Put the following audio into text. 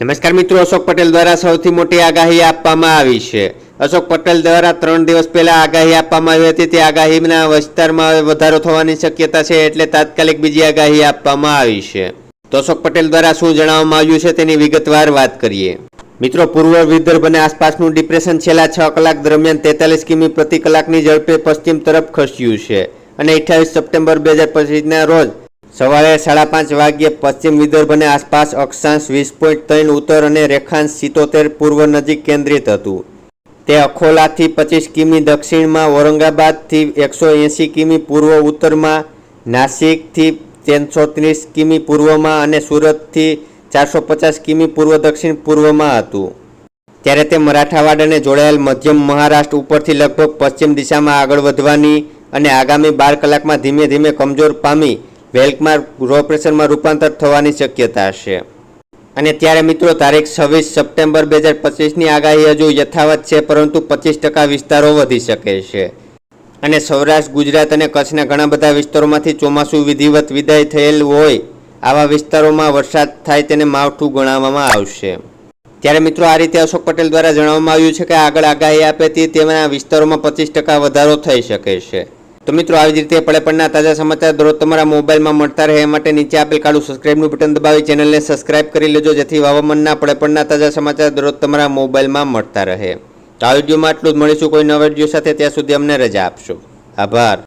નમસ્કાર મિત્રો, અશોક પટેલ દ્વારા સૌથી મોટી આગાહી આપવામાં આવી છે. અશોક પટેલ દ્વારા ત્રણ દિવસ પહેલા આગાહી આપવામાં આવી હતી. તે આગાહીના વિસ્તારમાં વધારો થવાની શક્યતા છે એટલે તાત્કાલિક બીજી આગાહી આપવામાં આવી છે. તો અશોક પટેલ દ્વારા શું જણાવવામાં આવ્યું છે તેની વિગતવાર વાત કરીએ. મિત્રો, પૂર્વ વિદર્ભ અને આસપાસનું ડિપ્રેશન છેલ્લા છ કલાક દરમિયાન તેતાલીસ કિમી પ્રતિ કલાકની ઝડપે પશ્ચિમ તરફ ખસ્યું છે. અને અઠ્યાવીસ સપ્ટેમ્બર બે હજાર પચીસના રોજ સવારે સાડા પાંચ વાગ્યે પશ્ચિમ વિદર્ભ અને આસપાસ અક્ષાંશ વીસ પોઈન્ટ ત્રણ ઉત્તર અને રેખાંશ સિત્તોતેર પૂર્વ નજીક કેન્દ્રિત હતું. તે અખોલાથી પચીસ કિમી દક્ષિણમાં, ઔરંગાબાદથી એકસો એંસી કિમી પૂર્વ ઉત્તરમાં, નાસિકથી ત્રણસો ત્રીસ કિમી પૂર્વમાં અને સુરતથી ચારસો પચાસ કિમી પૂર્વ દક્ષિણ પૂર્વમાં હતું. ત્યારે તે મરાઠાવાડ અને જોડાયેલ મધ્યમ મહારાષ્ટ્ર ઉપરથી લગભગ પશ્ચિમ દિશામાં આગળ વધવાની અને આગામી બાર કલાકમાં ધીમે ધીમે કમજોર પામી વેલ્કમાં રો પ્રેશરમાં રૂપાંતર થવાની શક્યતા છે. અને ત્યારે મિત્રો, તારીખ છવ્વીસ સપ્ટેમ્બર બે હજાર પચીસની આગાહી હજુ યથાવત છે, પરંતુ પચીસ ટકા વિસ્તારો વધી શકે છે. અને સૌરાષ્ટ્ર, ગુજરાત અને કચ્છના ઘણા બધા વિસ્તારોમાંથી ચોમાસું વિધિવત વિદાય થયેલ હોય, આવા વિસ્તારોમાં વરસાદ થાય તેને માવઠું ગણાવવામાં આવશે. ત્યારે મિત્રો, આ રીતે અશોક પટેલ દ્વારા જણાવવામાં આવ્યું છે કે આગળ આગાહી આપે તેના વિસ્તારોમાં પચીસ ટકા વધારો થઈ શકે છે. તો મિત્રો, આવી જ રીતે પડે પડના તાજા સમાચાર દરરોજ તમારા મોબાઈલમાં મળતા રહે માટે નીચે આપેલ કાળું સબસ્ક્રાઇબનું બટન દબાવી ચેનલને સબસ્ક્રાઇબ કરી લેજો, જેથી વાવામનના પડે પડના તાજા સમાચાર દરરોજ તમારા મોબાઈલમાં મળતા રહે. તો આ વિડીયોમાં આટલું જ. મળીશું કોઈ નવા વીડિયો સાથે. ત્યાં સુધી અમને રજા આપશો. આભાર.